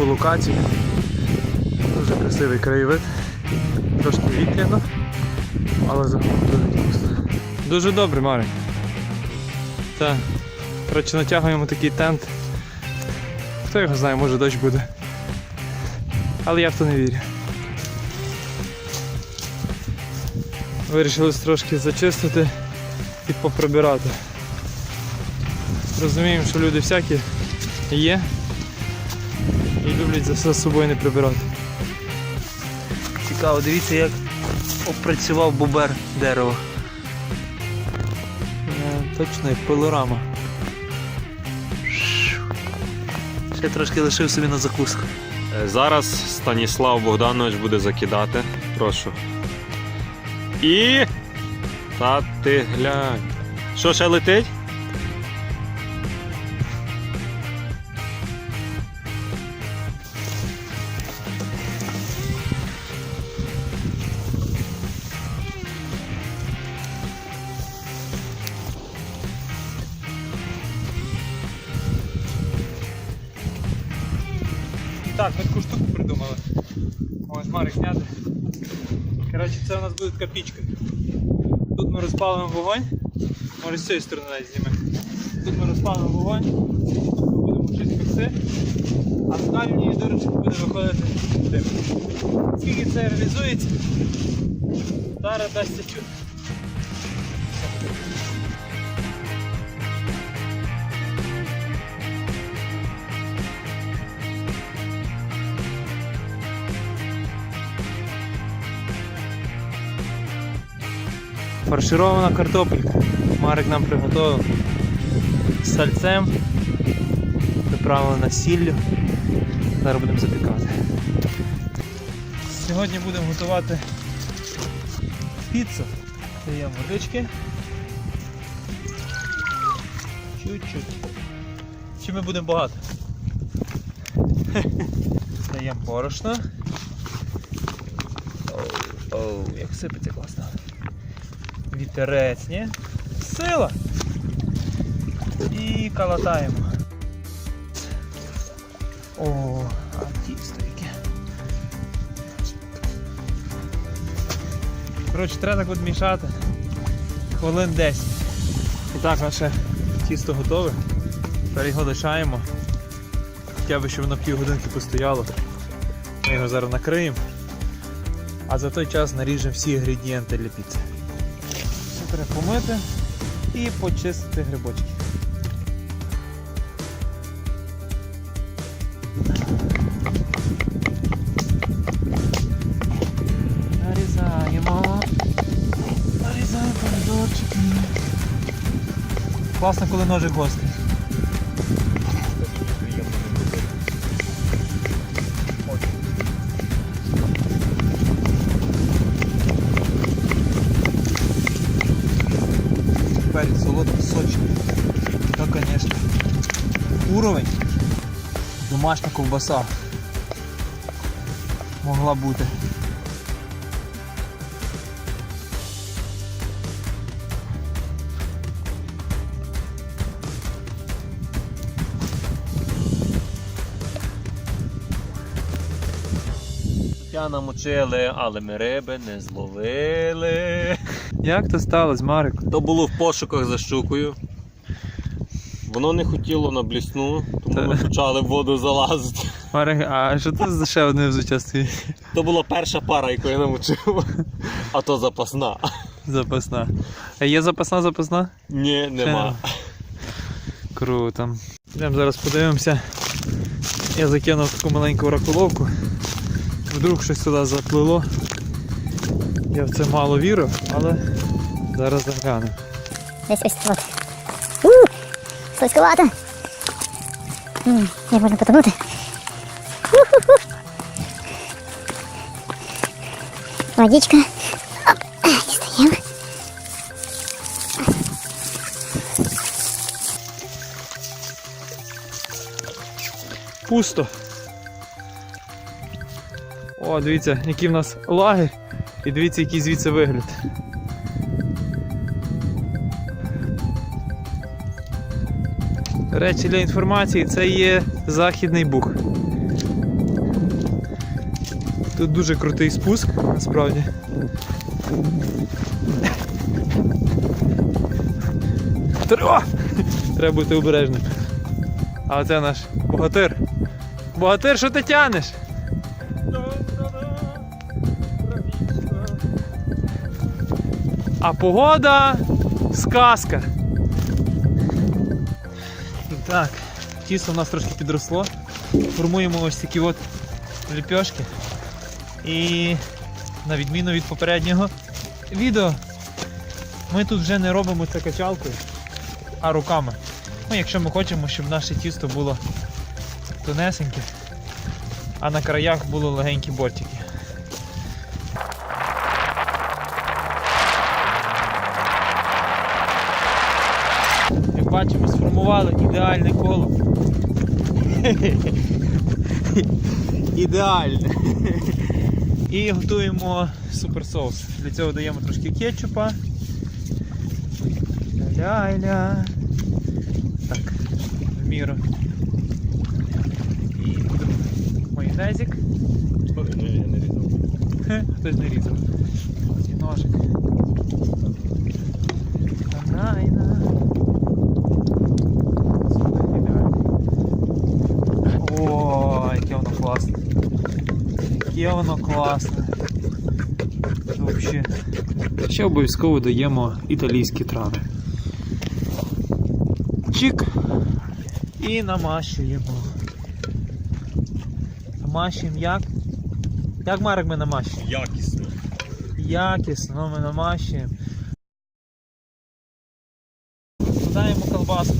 таку локацію. Дуже красивий краєвид, трошки вітряно, але загалом дуже. Дуже добре, Марик. Так. Коротше, натягуємо такий тент. Хто його знає, може дощ буде. Але я в то не вірю. Вирішили трошки зачистити і поприбирати. Розуміємо, що люди всякі є і люблять за все з собою не прибирати. Цікаво, дивіться, як опрацював бобер дерево. Е, Точно як пилорама. Ще трошки лишив собі на закуску. Е, Зараз Станіслав Богданович буде закидати. Прошу. І. Та ти глянь. Що ще летить? Так, ми таку штуку придумали. Ось Марик зняти. Коротше, це у нас буде така. Тут ми розпалимо вогонь. Може з цієї сторони навіть знімемо. Тут ми розпалимо вогонь, тут будемо щось пекти, а з дальньої дирочки буде виходити дим. Скільки це реалізується, зараз дасться чути. Фарширована картопелька. Марик нам приготував з сальцем, приправлена сіллю. Зараз будемо запікати. Сьогодні будемо готувати піцу. Даємо водички. Чуть-чуть. Чи ми будемо багато? Даємо борошно. Оу, як сипеться класно. Вітерець, ні? Сила! І калатаємо. О, а тісто яке. Коротше, треба так от мішати. Хвилин 10. І так, наше тісто готове. Тепер його лишаємо. Хоча б, щоб воно півгодинки постояло. Ми його зараз накриємо. А за той час наріжемо всі інгредієнти для піци. Все помити і почистити грибочки. Нарізаємо. Нарізаємо помідорчики. Класно, коли ножик гострий. Перець солодкий, сочний. То, конечно. Уровень. Домашня ковбаса. Могла бути. Я намочили, але ми риби не зловили. Як то сталося, Марик? То було в пошуках за щукою. Воно не хотіло на блісну, тому Та. ми почали в воду залазити. Марик, а що це за ще одне взуття стоїть? То була перша пара, яку я намочив. А то запасна. Запасна. А є запасна запасна? Ні, нема. Круто. Йдемо зараз подивимося. Я закинув таку маленьку раколовку. Вдруг щось туди заплило. Я в це мало вірив, але зараз заглянемо. Десь ось от. У, слизьковато. Як можна потонути? Водичка. Оп, дістаємо. Пусто. О, дивіться, який в нас лагерь. І дивіться, який звідси вигляд. Речі, для інформації, це є Західний Буг. Тут дуже крутий спуск, насправді. Тр- О! Треба бути обережним. А це наш богатир. Богатир, що ти тянеш? А погода сказка. Так, тісто у нас трошки підросло. Формуємо ось такі от ліпьошки. І на відміну від попереднього відео, ми тут вже не робимо це качалкою, а руками. Ну, якщо ми хочемо, щоб наше тісто було тонесеньке, а на краях були легенькі бортики. Бачимо, сформували ідеальне коло. Ідеальне. І готуємо суперсоус. Для цього даємо трошки кетчупа. Ля-ля. Так, в міру. І майонезик. Я не різав. Хтось не різав. І ножик. Банайна. Супер, ідеально. О, яке воно класне. Яке воно класне. Взагалі. Ще обов'язково даємо італійські трави. Чик. І намащуємо. Намащуємо як? Як Марик ми намащуємо? Якісно. Якісно ми намащуємо. Додаємо колбаску.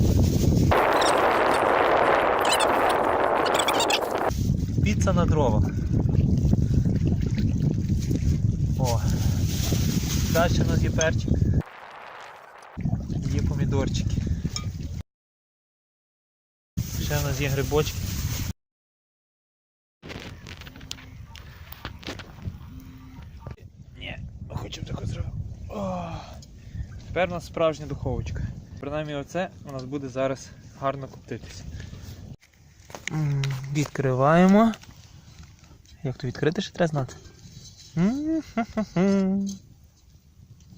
Піца на дровах. Далі у нас є перчик. Є помідорчики. Ще у нас є грибочки. Ні, хочемо таку зробити. Тепер у нас справжня духовочка. Принаймні оце у нас буде зараз гарно коптитися. Відкриваємо. Як то відкрити, ще треба знати.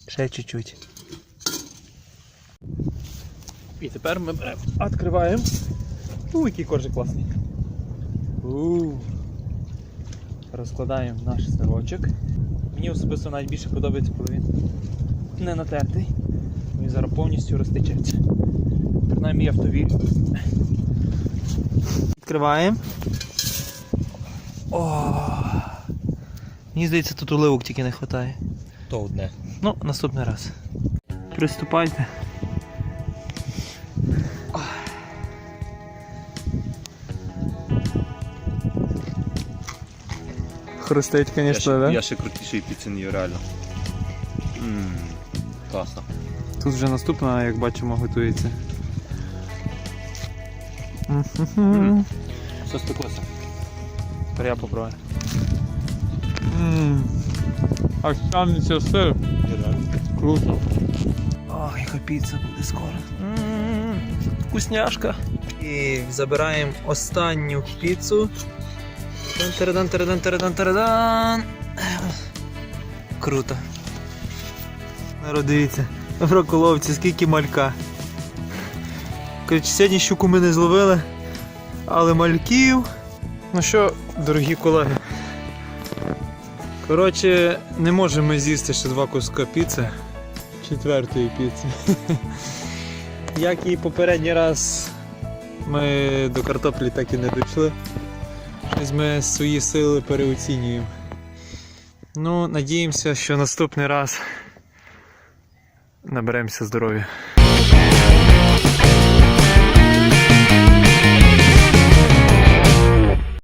Ще чуть-чуть. І тепер ми беремо, відкриваємо. У, який коржик класний. У. Розкладаємо наш сирочок. Мені особисто навіть більше подобається, коли він не натертий. Він зараз повністю розтечеться. Принаймні я в то вірю. Відкриваємо. О, Мені здається, тут уливок тільки не вистачає. То одне. Ну, наступний раз. Приступайте. Хрустить, Я звісно, ще, да? я ще крутіший піценію, реально. Ммм, класно. Тут вже наступна, як бачимо, готується. М-м-м. Все спеклося. Тепер я попробую. А це сир. Круто. Ох, яка піца буде скоро. Вкусняшка. І забираємо останню піцу. Тан-тарадан, тарадан, тарадан, тарадан. Круто. Народ, дивіться, роколовці скільки малька. Коротше, сьогодні щуку ми не зловили, але мальків. Ну що, дорогі колеги. Коротше, не можемо з'їсти ще два куска піци. Четвертої піци. Як і попередній раз ми до картоплі так і не дійшли. Щось ми свої сили переоцінюємо. Ну, надіємося, що наступний раз наберемося здоров'я.